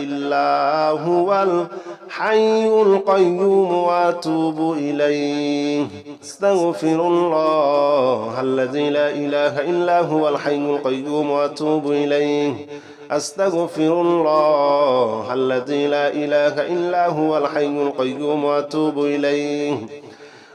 إلا هو الحي القيوم وأتوب إليه. أستغفر الله الذي لا إله إلا هو الحي القيوم وأتوب إليه. أستغفر الله الذي لا إله إلا هو الحي القيوم وأتوب إليه.